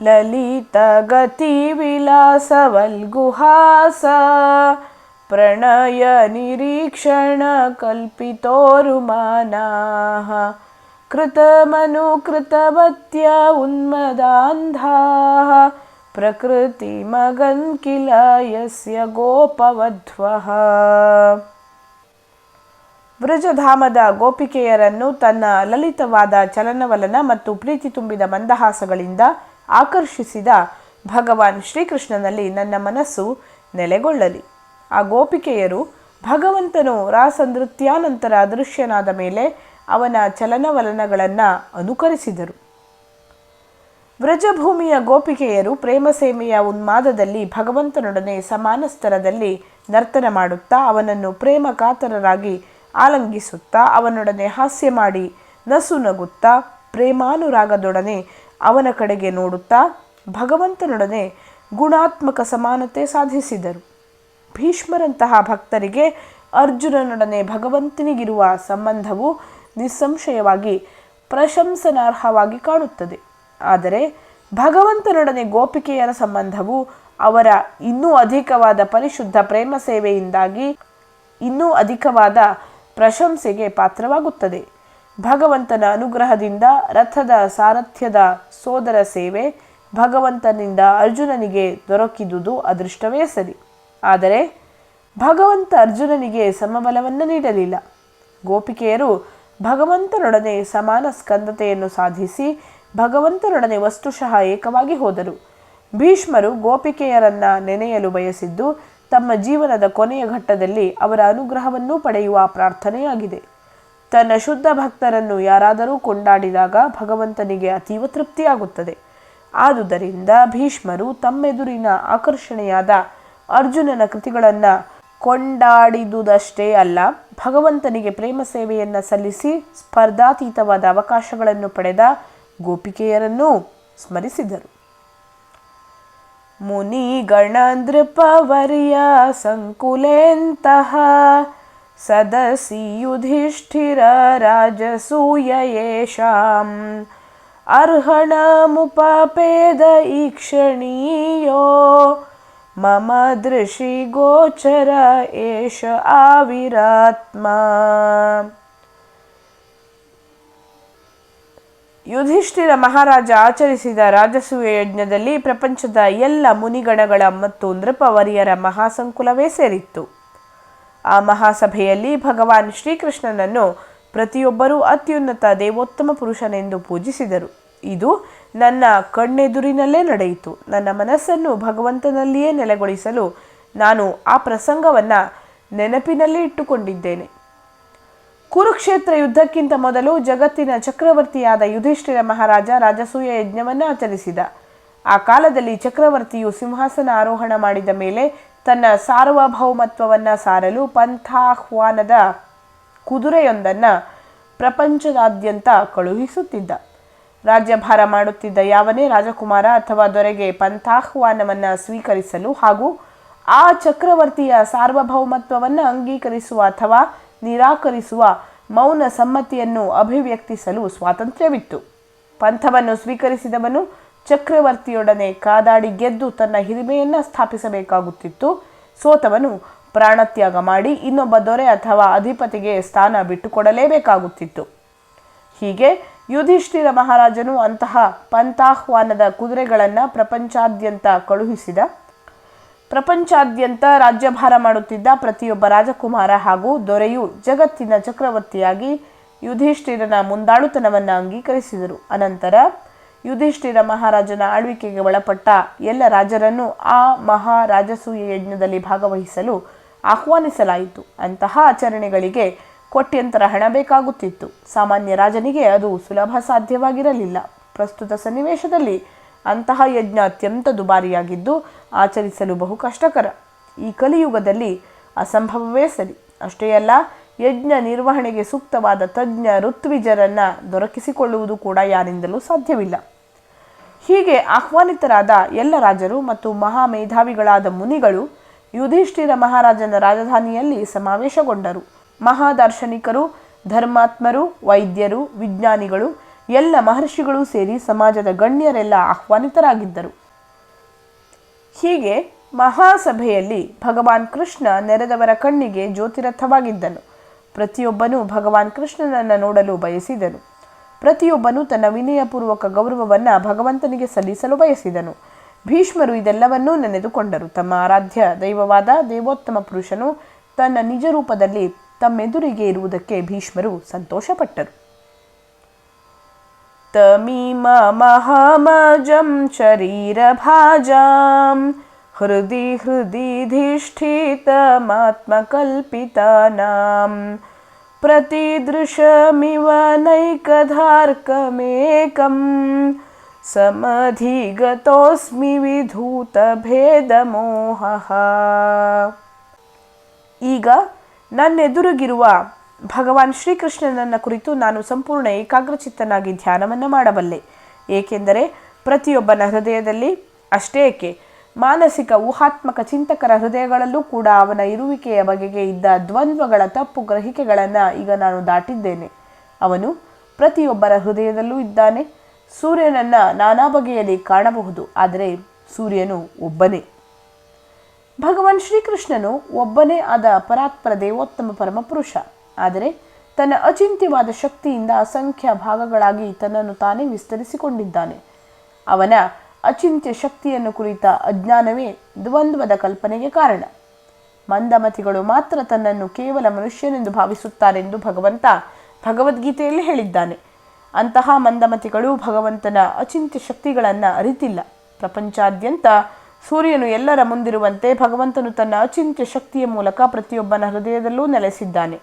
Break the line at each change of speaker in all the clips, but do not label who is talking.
ललितगतिविलासवल्गुहास प्रणयनिरीक्षणकल्पितोरुमानाः कृतमनुकृतवत्या उन्मदान्धाः प्रकृतिमगन् किल यस्य गोपवध्वः ವ್ರಜಧಾಮದ ಗೋಪಿಕೆಯರನ್ನು ತನ್ನ ಲಲಿತವಾದ ಚಲನವಲನ ಮತ್ತು ಪ್ರೀತಿ ತುಂಬಿದ ಮಂದಹಾಸಗಳಿಂದ ಆಕರ್ಷಿಸಿದ ಭಗವಾನ್ ಶ್ರೀಕೃಷ್ಣನಲ್ಲಿ ನನ್ನ ಮನಸ್ಸು ನೆಲೆಗೊಳ್ಳಲಿ. ಆ ಗೋಪಿಕೆಯರು ಭಗವಂತನು ರಾಸ ನೃತ್ಯಾನಂತರ ಅದೃಶ್ಯನಾದ ಮೇಲೆ ಅವನ ಚಲನವಲನಗಳನ್ನು ಅನುಕರಿಸಿದರು. ವ್ರಜಭೂಮಿಯ ಗೋಪಿಕೆಯರು ಪ್ರೇಮಸೇಮೆಯ ಉನ್ಮಾದದಲ್ಲಿ ಭಗವಂತನೊಡನೆ ಸಮಾನ ಸ್ತರದಲ್ಲಿ ನರ್ತನ ಮಾಡುತ್ತಾ ಅವನನ್ನು ಪ್ರೇಮ ಕಾತರರಾಗಿ ಆಲಂಗಿಸುತ್ತಾ ಅವನೊಡನೆ ಹಾಸ್ಯ ಮಾಡಿ ನಸು ನಗುತ್ತಾ ಪ್ರೇಮಾನುರಾಗದೊಡನೆ ಅವನ ಕಡೆಗೆ ನೋಡುತ್ತಾ ಭಗವಂತನೊಡನೆ ಗುಣಾತ್ಮಕ ಸಮಾನತೆ ಸಾಧಿಸಿದರು. ಭೀಷ್ಮರಂತಹ ಭಕ್ತರಿಗೆ ಅರ್ಜುನನೊಡನೆ ಭಗವಂತನಿಗಿರುವ ಸಂಬಂಧವು ನಿಸ್ಸಂಶಯವಾಗಿ ಪ್ರಶಂಸನಾರ್ಹವಾಗಿ ಕಾಣುತ್ತದೆ. ಆದರೆ ಭಗವಂತನೊಡನೆ ಗೋಪಿಕೆಯರ ಸಂಬಂಧವು ಅವರ ಇನ್ನೂ ಅಧಿಕವಾದ ಪರಿಶುದ್ಧ ಪ್ರೇಮ ಸೇವೆಯಿಂದಾಗಿ ಇನ್ನೂ ಅಧಿಕವಾದ ಪ್ರಶಂಸೆಗೆ ಪಾತ್ರವಾಗುತ್ತದೆ. ಭಗವಂತನ ಅನುಗ್ರಹದಿಂದ ರಥದ ಸಾರಥ್ಯದ ಸೋದರ ಸೇವೆ ಭಗವಂತನಿಂದ ಅರ್ಜುನನಿಗೆ ದೊರಕಿದುದು ಅದೃಷ್ಟವೇ ಸರಿ. ಆದರೆ ಭಗವಂತ ಅರ್ಜುನನಿಗೆ ಸಮಬಲವನ್ನು ನೀಡಲಿಲ್ಲ. ಗೋಪಿಕೆಯರು ಭಗವಂತನೊಡನೆ ಸಮಾನ ಸ್ಕಂದತೆಯನ್ನು ಸಾಧಿಸಿ ಭಗವಂತನೊಡನೆ ವಸ್ತುಶಃ ಏಕವಾಗಿ ಹೋದರು. ಭೀಷ್ಮರು ಗೋಪಿಕೆಯರನ್ನ ನೆನೆಯಲು ಬಯಸಿದ್ದು ತಮ್ಮ ಜೀವನದ ಕೊನೆಯ ಘಟ್ಟದಲ್ಲಿ ಅವರ ಅನುಗ್ರಹವನ್ನು ಪಡೆಯುವ ಪ್ರಾರ್ಥನೆಯಾಗಿದೆ. ತನ್ನ ಶುದ್ಧ ಭಕ್ತರನ್ನು ಯಾರಾದರೂ ಕೊಂಡಾಡಿದಾಗ ಭಗವಂತನಿಗೆ ಅತೀವ ತೃಪ್ತಿಯಾಗುತ್ತದೆ. ಆದುದರಿಂದ ಭೀಷ್ಮರು ತಮ್ಮೆದುರಿನ ಆಕರ್ಷಣೆಯಾದ ಅರ್ಜುನನ ಕೃತಿಗಳನ್ನು ಕೊಂಡಾಡಿದುದಷ್ಟೇ ಅಲ್ಲ, ಭಗವಂತನಿಗೆ ಪ್ರೇಮ ಸೇವೆಯನ್ನು ಸಲ್ಲಿಸಿ ಸ್ಪರ್ಧಾತೀತವಾದ ಅವಕಾಶಗಳನ್ನು ಪಡೆದ ಗೋಪಿಕೆಯರನ್ನೂ ಸ್ಮರಿಸಿದರು. ಮುನಿಗಣನೃಪವರ್ಯ ಸಂಕುಲೆಂತಹ ರಾಜಸೂಯ ಯೇಷಾಂ ಅರ್ಹಣಮುಪಪೇದ ಈಕ್ಷಣೀಯೋ ಮಮ ದೃಶಿ ಗೋಚರ ಏಷ ಆವಿರಾತ್ಮ ಯುಧಿಷ್ಠಿರ ಮಹಾರಾಜ ಆಚರಿಸಿದ ರಾಜಸೂಯ ಯಜ್ಞದಲ್ಲಿ ಪ್ರಪಂಚದ ಎಲ್ಲ ಮುನಿಗಣಗಳ ಮತ್ತು ನೃಪವರಿಯರ ಮಹಾಸಂಕುಲವೇ ಸೇರಿತ್ತು. ಆ ಮಹಾಸಭೆಯಲ್ಲಿ ಭಗವಾನ್ ಶ್ರೀಕೃಷ್ಣನನ್ನು ಪ್ರತಿಯೊಬ್ಬರೂ ಅತ್ಯುನ್ನತ ದೇವೋತ್ತಮ ಪುರುಷನೆಂದು ಪೂಜಿಸಿದರು. ಇದು ನನ್ನ ಕಣ್ಣೆದುರಿನಲ್ಲೇ ನಡೆಯಿತು. ನನ್ನ ಮನಸ್ಸನ್ನು ಭಗವಂತನಲ್ಲಿಯೇ ನೆಲೆಗೊಳಿಸಲು ನಾನು ಆ ಪ್ರಸಂಗವನ್ನು ನೆನಪಿನಲ್ಲಿ ಇಟ್ಟುಕೊಂಡಿದ್ದೇನೆ. ಕುರುಕ್ಷೇತ್ರ ಯುದ್ಧಕ್ಕಿಂತ ಮೊದಲು ಜಗತ್ತಿನ ಚಕ್ರವರ್ತಿಯಾದ ಯುಧಿಷ್ಠಿರ ಮಹಾರಾಜ ರಾಜಸೂಯ ಯಜ್ಞವನ್ನು ಆಚರಿಸಿದ. ಆ ಕಾಲದಲ್ಲಿ ಚಕ್ರವರ್ತಿಯು ಸಿಂಹಾಸನ ಆರೋಹಣ ಮಾಡಿದ ಮೇಲೆ ತನ್ನ ಸಾರ್ವಭೌಮತ್ವವನ್ನು ಸಾರಲು ಪಂಥಾಹ್ವಾನದ ಕುದುರೆಯೊಂದನ್ನು ಪ್ರಪಂಚದಾದ್ಯಂತ ಕಳುಹಿಸುತ್ತಿದ್ದ. ರಾಜ್ಯಭಾರ ಮಾಡುತ್ತಿದ್ದ ಯಾವನೇ ರಾಜಕುಮಾರ ಅಥವಾ ದೊರೆಗೆ ಪಂಥಾಹ್ವಾನವನ್ನು ಸ್ವೀಕರಿಸಲು ಹಾಗೂ ಆ ಚಕ್ರವರ್ತಿಯ ಸಾರ್ವಭೌಮತ್ವವನ್ನು ಅಂಗೀಕರಿಸುವ ಅಥವಾ ನಿರಾಕರಿಸುವ ಮೌನ ಸಮ್ಮತಿಯನ್ನು ಅಭಿವ್ಯಕ್ತಿಸಲು ಸ್ವಾತಂತ್ರ್ಯವಿತ್ತು. ಪಂಥವನ್ನು ಸ್ವೀಕರಿಸಿದವನು ಚಕ್ರವರ್ತಿಯೊಡನೆ ಕಾದಾಡಿ ಗೆದ್ದು ತನ್ನ ಹಿರಿಮೆಯನ್ನು ಸ್ಥಾಪಿಸಬೇಕಾಗುತ್ತಿತ್ತು. ಸೋತವನು ಪ್ರಾಣತ್ಯಾಗ ಮಾಡಿ ಇನ್ನೊಬ್ಬ ದೊರೆ ಅಥವಾ ಅಧಿಪತಿಗೆ ಸ್ಥಾನ ಬಿಟ್ಟುಕೊಡಲೇಬೇಕಾಗುತ್ತಿತ್ತು. ಹೀಗೆ ಯುಧಿಷ್ಠಿರ ಮಹಾರಾಜನು ಅಂತಹ ಪಂಥಾಹ್ವಾನದ ಕುದುರೆಗಳನ್ನು ಪ್ರಪಂಚಾದ್ಯಂತ ಕಳುಹಿಸಿದ. ಪ್ರಪಂಚಾದ್ಯಂತ ರಾಜ್ಯಭಾರ ಮಾಡುತ್ತಿದ್ದ ಪ್ರತಿಯೊಬ್ಬ ರಾಜಕುಮಾರ ಹಾಗೂ ದೊರೆಯು ಜಗತ್ತಿನ ಚಕ್ರವರ್ತಿಯಾಗಿ ಯುಧಿಷ್ಠಿರನ ಮುಂದಾಳುತನವನ್ನು ಅಂಗೀಕರಿಸಿದರು. ಅನಂತರ ಯುಧಿಷ್ಠಿರ ಮಹಾರಾಜನ ಆಳ್ವಿಕೆಗೆ ಒಳಪಟ್ಟ ಎಲ್ಲ ರಾಜರನ್ನು ಆ ಮಹಾರಾಜಸೂಯ ಯಜ್ಞದಲ್ಲಿ ಭಾಗವಹಿಸಲು ಆಹ್ವಾನಿಸಲಾಯಿತು. ಅಂತಹ ಆಚರಣೆಗಳಿಗೆ ಕೋಟ್ಯಂತರ ಹಣ ಬೇಕಾಗುತ್ತಿತ್ತು. ಸಾಮಾನ್ಯ ರಾಜನಿಗೆ ಅದು ಸುಲಭ ಸಾಧ್ಯವಾಗಿರಲಿಲ್ಲ. ಪ್ರಸ್ತುತ ಸನ್ನಿವೇಶದಲ್ಲಿ ಅಂತಹ ಯಜ್ಞ ಅತ್ಯಂತ ದುಬಾರಿಯಾಗಿದ್ದು ಆಚರಿಸಲು ಬಹು ಕಷ್ಟಕರ. ಈ ಕಲಿಯುಗದಲ್ಲಿ ಅಸಂಭವವೇ ಸರಿ. ಅಷ್ಟೇ ಅಲ್ಲ, ಯಜ್ಞ ನಿರ್ವಹಣೆಗೆ ಸೂಕ್ತವಾದ ತಜ್ಞ ಋತ್ವಿಜರನ್ನು ದೊರಕಿಸಿಕೊಳ್ಳುವುದು ಕೂಡ ಯಾರಿಂದಲೂ ಸಾಧ್ಯವಿಲ್ಲ. ಹೀಗೆ ಆಹ್ವಾನಿತರಾದ ಎಲ್ಲ ರಾಜರು ಮತ್ತು ಮಹಾ ಮೇಧಾವಿಗಳಾದ ಮುನಿಗಳು ಯುಧಿಷ್ಠಿರ ಮಹಾರಾಜನ ರಾಜಧಾನಿಯಲ್ಲಿ ಸಮಾವೇಶಗೊಂಡರು. ಮಹಾದಾರ್ಶನಿಕರು, ಧರ್ಮಾತ್ಮರು, ವೈದ್ಯರು, ವಿಜ್ಞಾನಿಗಳು, ಎಲ್ಲ ಮಹರ್ಷಿಗಳು ಸೇರಿ ಸಮಾಜದ ಗಣ್ಯರೆಲ್ಲ ಆಹ್ವಾನಿತರಾಗಿದ್ದರು. ಹೀಗೆ ಮಹಾಸಭೆಯಲ್ಲಿ ಭಗವಾನ್ ಕೃಷ್ಣ ನೆರೆದವರ ಕಣ್ಣಿಗೆ ಜ್ಯೋತಿರಥವಾಗಿದ್ದನು. ಪ್ರತಿಯೊಬ್ಬನೂ ಭಗವಾನ್ ಕೃಷ್ಣನನ್ನು ನೋಡಲು ಬಯಸಿದನು. ಪ್ರತಿಯೊಬ್ಬನು ತನ್ನ ವಿನಯಪೂರ್ವಕ ಗೌರವವನ್ನು ಭಗವಂತನಿಗೆ ಸಲ್ಲಿಸಲು ಬಯಸಿದನು. ಭೀಷ್ಮರು ಇದೆಲ್ಲವನ್ನೂ ನೆನೆದುಕೊಂಡರು. ತಮ್ಮ ಆರಾಧ್ಯ ದೈವವಾದ ದೇವೋತ್ತಮ ಪುರುಷನು ತನ್ನ ನಿಜ ರೂಪದಲ್ಲಿ ತಮ್ಮೆದುರಿಗೆ ಇರುವುದಕ್ಕೆ ಭೀಷ್ಮರು ಸಂತೋಷಪಟ್ಟರು. ತಮೀಮ ಮಹಾಮಜಂ ಶರೀರಭಾಜಾಂ ಹೃದಯ ಹೃದಯ ಧಿಷ್ಠಿತಮಾತ್ಮಕಲ್ಪಿತಾನಾಂ प्रतिदृशमिव नैकधार्कमेकं समधिगतोऽस्मि विधूतभेदमोहः ಈಗ ನನ್ನೆದುರಿಗಿರುವ ಭಗವಾನ್ ಶ್ರೀಕೃಷ್ಣನನ್ನ ಕುರಿತು ನಾನು ಸಂಪೂರ್ಣ ಏಕಾಗ್ರಚಿತ್ತನಾಗಿ ಧ್ಯಾನವನ್ನು ಮಾಡಬಲ್ಲೆ ಏಕೆಂದರೆ ಪ್ರತಿಯೊಬ್ಬನ ಹೃದಯದಲ್ಲಿ ಅಷ್ಟೇ ಏಕೆ ಮಾನಸಿಕ, ಊಹಾತ್ಮಕ ಚಿಂತಕರ ಹೃದಯಗಳಲ್ಲೂ ಕೂಡ ಅವನ ಇರುವಿಕೆಯ ಬಗೆಗೆ ಇದ್ದ ದ್ವಂದ್ವಗಳ ತಪ್ಪು ಗ್ರಹಿಕೆಗಳನ್ನು ಈಗ ನಾನು ದಾಟಿದ್ದೇನೆ. ಅವನು ಪ್ರತಿಯೊಬ್ಬರ ಹೃದಯದಲ್ಲೂ ಇದ್ದಾನೆ. ಸೂರ್ಯನನ್ನ ನಾನಾ ಬಗೆಯಲ್ಲಿ ಕಾಣಬಹುದು, ಆದರೆ ಸೂರ್ಯನು ಒಬ್ಬನೇ. ಭಗವಾನ್ ಶ್ರೀಕೃಷ್ಣನು ಒಬ್ಬನೇ ಆದ ಪರಾತ್ಪರ ದೇವೋತ್ತಮ ಪರಮಪುರುಷ, ಆದರೆ ತನ್ನ ಅಚಿಂತ್ಯವಾದ ಶಕ್ತಿಯಿಂದ ಅಸಂಖ್ಯ ಭಾಗಗಳಾಗಿ ತನ್ನನ್ನು ತಾನೇ ವಿಸ್ತರಿಸಿಕೊಂಡಿದ್ದಾನೆ. ಅವನ ಅಚಿಂತ್ಯ ಶಕ್ತಿಯನ್ನು ಕುರಿತ ಅಜ್ಞಾನವೇ ದ್ವಂದ್ವದ ಕಲ್ಪನೆಗೆ ಕಾರಣ. ಮಂದಮತಿಗಳು ಮಾತ್ರ ತನ್ನನ್ನು ಕೇವಲ ಮನುಷ್ಯನೆಂದು ಭಾವಿಸುತ್ತಾರೆಂದು ಭಗವಂತ ಭಗವದ್ಗೀತೆಯಲ್ಲಿ ಹೇಳಿದ್ದಾನೆ. ಅಂತಹ ಮಂದಮತಿಗಳು ಭಗವಂತನ ಅಚಿಂತ್ಯ ಶಕ್ತಿಗಳನ್ನು ಅರಿತಿಲ್ಲ. ಪ್ರಪಂಚಾದ್ಯಂತ ಸೂರ್ಯನು ಎಲ್ಲರ ಮುಂದಿರುವಂತೆ ಭಗವಂತನು ತನ್ನ ಅಚಿಂತ್ಯ ಶಕ್ತಿಯ ಮೂಲಕ ಪ್ರತಿಯೊಬ್ಬನ ಹೃದಯದಲ್ಲೂ ನೆಲೆಸಿದ್ದಾನೆ.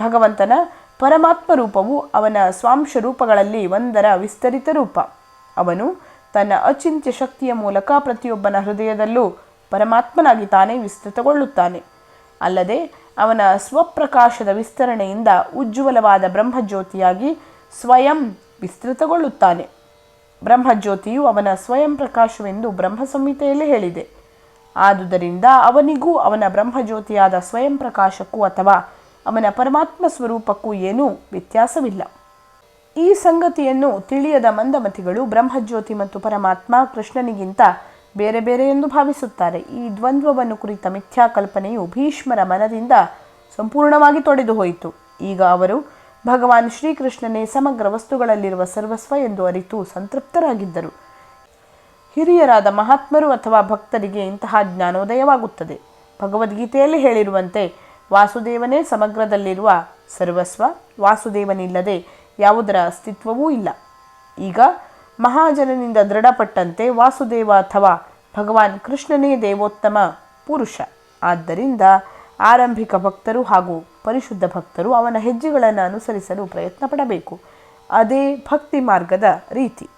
ಭಗವಂತನ ಪರಮಾತ್ಮ ರೂಪವು ಅವನ ಸ್ವಾಂಶ ರೂಪಗಳಲ್ಲಿ ಒಂದರ ವಿಸ್ತರಿತ ರೂಪ. ಅವನು ತನ್ನ ಅಚಿಂತ್ಯ ಶಕ್ತಿಯ ಮೂಲಕ ಪ್ರತಿಯೊಬ್ಬನ ಹೃದಯದಲ್ಲೂ ಪರಮಾತ್ಮನಾಗಿ ತಾನೇ ವಿಸ್ತೃತಗೊಳ್ಳುತ್ತಾನೆ. ಅಲ್ಲದೆ ಅವನ ಸ್ವಪ್ರಕಾಶದ ವಿಸ್ತರಣೆಯಿಂದ ಉಜ್ವಲವಾದ ಬ್ರಹ್ಮಜ್ಯೋತಿಯಾಗಿ ಸ್ವಯಂ ವಿಸ್ತೃತಗೊಳ್ಳುತ್ತಾನೆ. ಬ್ರಹ್ಮಜ್ಯೋತಿಯು ಅವನ ಸ್ವಯಂ ಪ್ರಕಾಶವೆಂದು ಬ್ರಹ್ಮ ಸಂಹಿತೆಯಲ್ಲಿ ಹೇಳಿದೆ. ಆದುದರಿಂದ ಅವನಿಗೂ ಅವನ ಬ್ರಹ್ಮಜ್ಯೋತಿಯಾದ ಸ್ವಯಂ ಪ್ರಕಾಶಕ್ಕೂ ಅಥವಾ ಅವನ ಪರಮಾತ್ಮ ಸ್ವರೂಪಕ್ಕೂ ಏನೂ ವ್ಯತ್ಯಾಸವಿಲ್ಲ. ಈ ಸಂಗತಿಯನ್ನು ತಿಳಿಯದ ಮಂದಮತಿಗಳು ಬ್ರಹ್ಮಜ್ಯೋತಿ ಮತ್ತು ಪರಮಾತ್ಮ ಕೃಷ್ಣನಿಗಿಂತ ಬೇರೆ ಬೇರೆ ಎಂದು ಭಾವಿಸುತ್ತಾರೆ. ಈ ದ್ವಂದ್ವವನ್ನು ಕುರಿತ ಮಿಥ್ಯಾ ಕಲ್ಪನೆಯು ಭೀಷ್ಮರ ಮನದಿಂದ ಸಂಪೂರ್ಣವಾಗಿ ತೊಡೆದು ಹೋಯಿತು. ಈಗ ಅವರು ಭಗವಾನ್ ಶ್ರೀಕೃಷ್ಣನೇ ಸಮಗ್ರ ವಸ್ತುಗಳಲ್ಲಿರುವ ಸರ್ವಸ್ವ ಎಂದು ಅರಿತು ಸಂತೃಪ್ತರಾಗಿದ್ದರು. ಹಿರಿಯರಾದ ಮಹಾತ್ಮರು ಅಥವಾ ಭಕ್ತರಿಗೆ ಇಂತಹ ಜ್ಞಾನೋದಯವಾಗುತ್ತದೆ. ಭಗವದ್ಗೀತೆಯಲ್ಲಿ ಹೇಳಿರುವಂತೆ ವಾಸುದೇವನೇ ಸಮಗ್ರದಲ್ಲಿರುವ ಸರ್ವಸ್ವ, ವಾಸುದೇವನಿಲ್ಲದೆ ಯಾವುದರ ಅಸ್ತಿತ್ವವೂ ಇಲ್ಲ. ಈಗ ಮಹಾಜನನಿಂದ ದೃಢಪಟ್ಟಂತೆ ವಾಸುದೇವ ಅಥವಾ ಭಗವಾನ್ ಕೃಷ್ಣನೇ ದೇವೋತ್ತಮ ಪುರುಷ. ಆದ್ದರಿಂದ ಆರಂಭಿಕ ಭಕ್ತರು ಹಾಗೂ ಪರಿಶುದ್ಧ ಭಕ್ತರು ಅವನ ಹೆಜ್ಜೆಗಳನ್ನು ಅನುಸರಿಸಲು ಪ್ರಯತ್ನ ಪಡಬೇಕು ಅದೇ ಭಕ್ತಿ ಮಾರ್ಗದ ರೀತಿ.